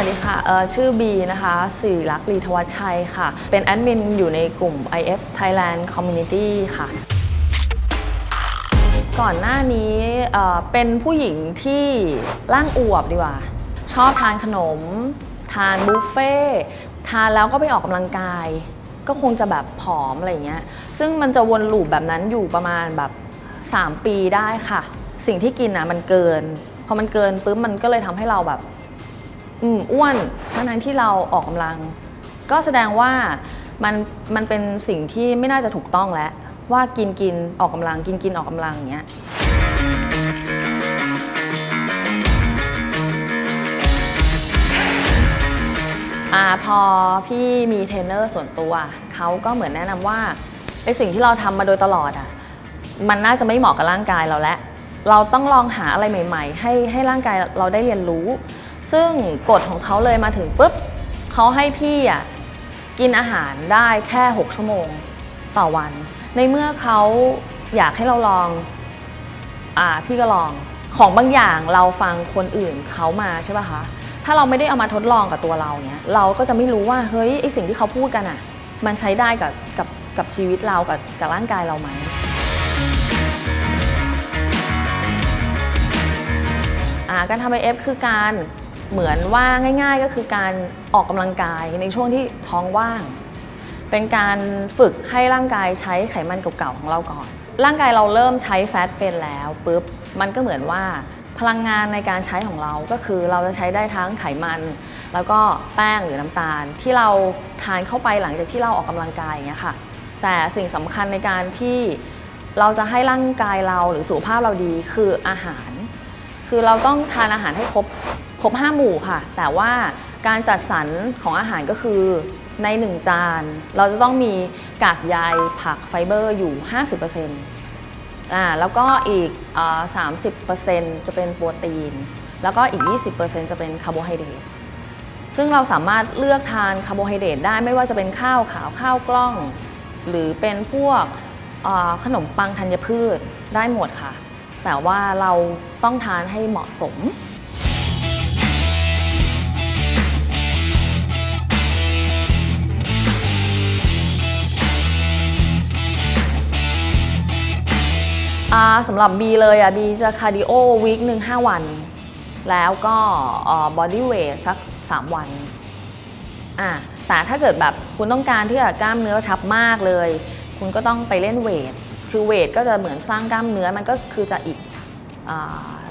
วัสดีค่ะชื่อบีนะคะสิริลักษณ์ลีทวัชชัยค่ะ เป็นแอดมินอยู่ในกลุ่ม IF Thailand Community ค่ะ ก่อนหน้านี้เป็นผู้หญิงที่ร่างอวบดีกว่า ชอบทานขนม ทานบุฟเฟ่ทานแล้วก็ไปออกกำลังกาย ก็คงจะแบบผอมอะไรอย่างเงี้ย ซึ่งมันจะวนลูปแบบนั้นอยู่ประมาณแบบ 3 ปีได้ค่ะ สิ่งที่กินนะมันเกิน พอมันเกินปุ๊บมันก็เลยทำให้เราแบบ อืมอ้วนทั้งนั้นที่เราออกกำลัง ก็แสดงว่ามันมันเป็นสิ่งที่ไม่น่าจะถูกต้องแล้ว ว่ากินกินออกกำลัง กินกินออกกำลังอย่างเงี้ย อาพอพี่มีเทรนเนอร์ส่วนตัว เขาก็เหมือนแนะนำว่าไอสิ่งที่เราทำมาโดยตลอดอะมันน่าจะไม่เหมาะกับร่างกายเราแล้ว เราต้องลองหาอะไรใหม่ ๆ ให้ให้ร่างกายเราได้เรียนรู้ ซึ่งกฎของเขาเลยมาถึงปุ๊บเขาให้พี่อะกินอาหารได้แค่ 6 ชั่วโมงต่อวัน ในเมื่อเขาอยากให้เราลองอ่าพี่ก็ลองของบางอย่างเราฟังคนอื่นเขามาใช่ป่ะคะถ้าเราไม่ได้เอามาทดลองกับตัวเราเนี้ยเราก็จะไม่รู้ว่าเฮ้ยไอสิ่งที่เขาพูดกันอะ มันใช้ได้กับกับกับชีวิตเรากับกับร่างกายเราไหมอ่าการทำ IF คือการ เหมือนว่าง่าย ๆ ก็คือการออกกำลังกายในช่วงที่ท้องว่าง เป็นการฝึกให้ร่างกายใช้ไขมันเก่าๆของเราก่อน ร่างกายเราเริ่มใช้แฟตเป็นแล้วปุ๊บมันก็เหมือนว่าพลังงานในการใช้ของเราก็คือเราจะใช้ได้ทั้งไขมัน แล้วก็แป้งหรือน้ำตาล ที่เราทานเข้าไปหลังจากที่เราออกกำลังกายอย่างเงี้ยค่ะ แต่สิ่งสำคัญในการที่เราจะให้ร่างกายเราหรือสุขภาพเราดีคืออาหาร คือเราต้องทานอาหารให้ครบ รบห้าหมู่ค่ะ แต่ว่าการจัดสรรของอาหารก็คือในหนึ่งจาน เราจะต้องมีกากใยผักไฟเบอร์อยู่ 50%อ่าแล้วก็อีกอ่า30%จะเป็นโปรตีน แล้วก็อีก 20%จะเป็นคาร์โบไฮเดรตซึ่งเราสามารถเลือกทานคาร์โบไฮเดรตได้ไม่ว่าจะเป็นข้าวขาวข้าวกล้อง หรือเป็นพวกขนมปังธัญพืชได้หมดค่ะ แต่ว่าเราต้องทานให้เหมาะสม สำหรับบีเลยอะบีจะคาร์ดิโอวีคหนึ่ง5วัน แล้วก็บอดี้เวทสัก 3 วันอ่าแต่ถ้าเกิดแบบคุณต้องการที่จะกล้ามเนื้อชับมากเลย คุณก็ต้องไปเล่นเวทคือเวทก็จะเหมือนสร้างกล้ามเนื้อมันก็คือจะอีกอ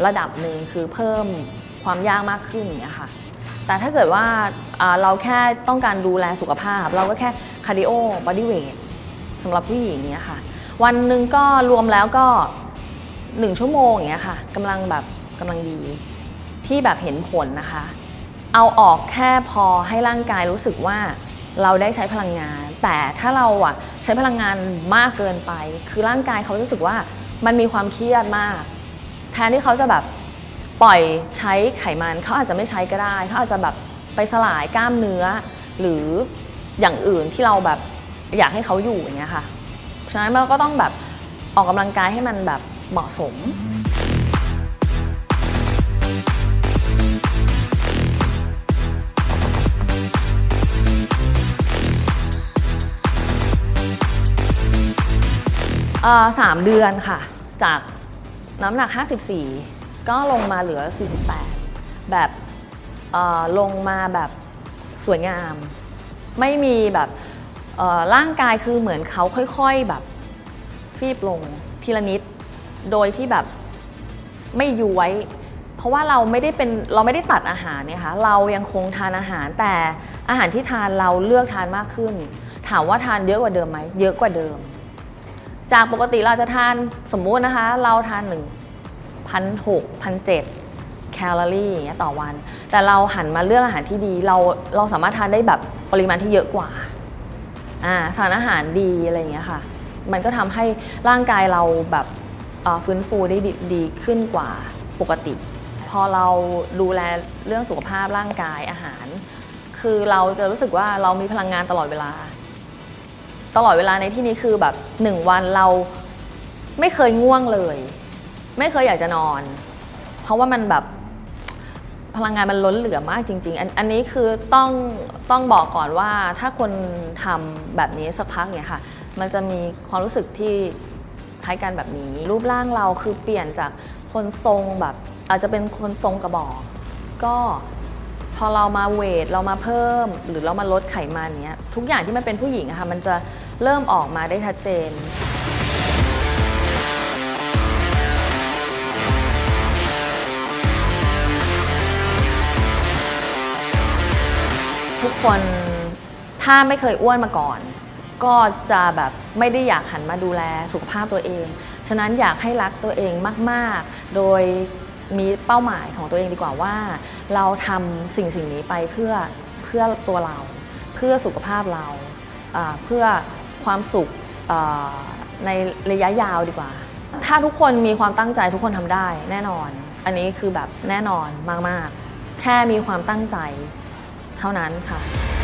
ระดับหนึ่งคือเพิ่มความยากมากขึ้นอย่างเงี้ยค่ะแต่ถ้าเกิดว่าอ่าเราแค่ต้องการดูแลสุขภาพ เราก็แค่คาร์ดิโอบอดี้เวทสำหรับผู้หญิงเนี้ยค่ะ วันหนึ่งก็รวมแล้วก็1ชั่วโมงอย่างเงี้ยค่ะกำลังแบบกำลังดีที่แบบเห็นผลนะคะ เอาออกแค่พอให้ร่างกายรู้สึกว่าเราได้ใช้พลังงาน แต่ถ้าเราอะใช้พลังงานมากเกินไป คือร่างกายเขารู้สึกว่ามันมีความเครียดมาก แทนที่เขาจะแบบปล่อยใช้ไขมันเขาอาจจะไม่ใช้ก็ได้เขาอาจจะแบบไปสลายกล้ามเนื้อ หรืออย่างอื่นที่เราแบบอยากให้เขาอยู่อย่างเงี้ยค่ะ ฉะนั้นเราก็ต้องแบบออกกำลังกายให้มันแบบเหมาะสม เอ่อสามเดือนค่ะ จากน้ำหนัก 54 ก็ลงมาเหลือ 48 แบบเอ่อลงมาแบบสวยงาม ไม่มีแบบ ร่างกายคือเหมือนเขาค่อยๆแบบฟีบลงทีละนิด โดยที่แบบไม่ย้วย เพราะว่าเราไม่ได้เป็นเราไม่ได้ตัดอาหารเนี่ยค่ะเรายังคงทานอาหารแต่อาหารที่ทานเราเลือกทานมากขึ้น ถามว่าทานเยอะกว่าเดิมไหมเยอะกว่าเดิม จากปกติเราจะทานสมมุตินะคะ เราทาน1 0 0 6 1 7แคลอรี่อย่างเงี้ยต่อวัน แต่เราหันมาเลือกอาหารที่ดีเราเราสามารถทานได้แบบปริมาณที่เยอะกว่า สารอาหารดีอะไรอย่างเงี้ยค่ะ มันก็ทำให้ร่างกายเราแบบฟื้นฟูได้ดีขึ้นกว่าปกติ พอเราดูแลเรื่องสุขภาพร่างกายอาหาร คือเราจะรู้สึกว่าเรามีพลังงานตลอดเวลา ตลอดเวลาในที่นี้คือแบบหนึ่งวันเราไม่เคยง่วงเลย ไม่เคยอยากจะนอน เพราะว่ามันแบบ พลังงานมันล้นเหลือมากจริง ๆ อันอันนี้คือต้องต้องบอกก่อนว่าถ้าคนทำแบบนี้สักพักเนี่ยค่ะ มันจะมีความรู้สึกที่คล้ายกันแบบนี้ รูปร่างเราคือเปลี่ยนจากคนทรงแบบ อาจจะเป็นคนทรงกระบอก ก็พอเรามาเวทเรามาเพิ่ม หรือเรามาลดไขมันเนี้ยทุกอย่างที่มันเป็นผู้หญิงอะค่ะมันจะเริ่มออกมาได้ชัดเจน ทุกคนถ้าไม่เคยอ้วนมาก่อน ก็จะแบบไม่ได้อยากหันมาดูแลสุขภาพตัวเอง ฉะนั้นอยากให้รักตัวเองมาก ๆ โดยมีเป้าหมายของตัวเองดีกว่าว่า เราทำสิ่งสิ่งนี้ไปเพื่อเพื่อตัวเรา เพื่อสุขภาพเราเพื่อความสุขในระยะยาวดีกว่า ถ้าทุกคนมีความตั้งใจทุกคนทำได้แน่นอน อันนี้คือแบบแน่นอนมาก ๆ แค่มีความตั้งใจ เท่านั้นค่ะ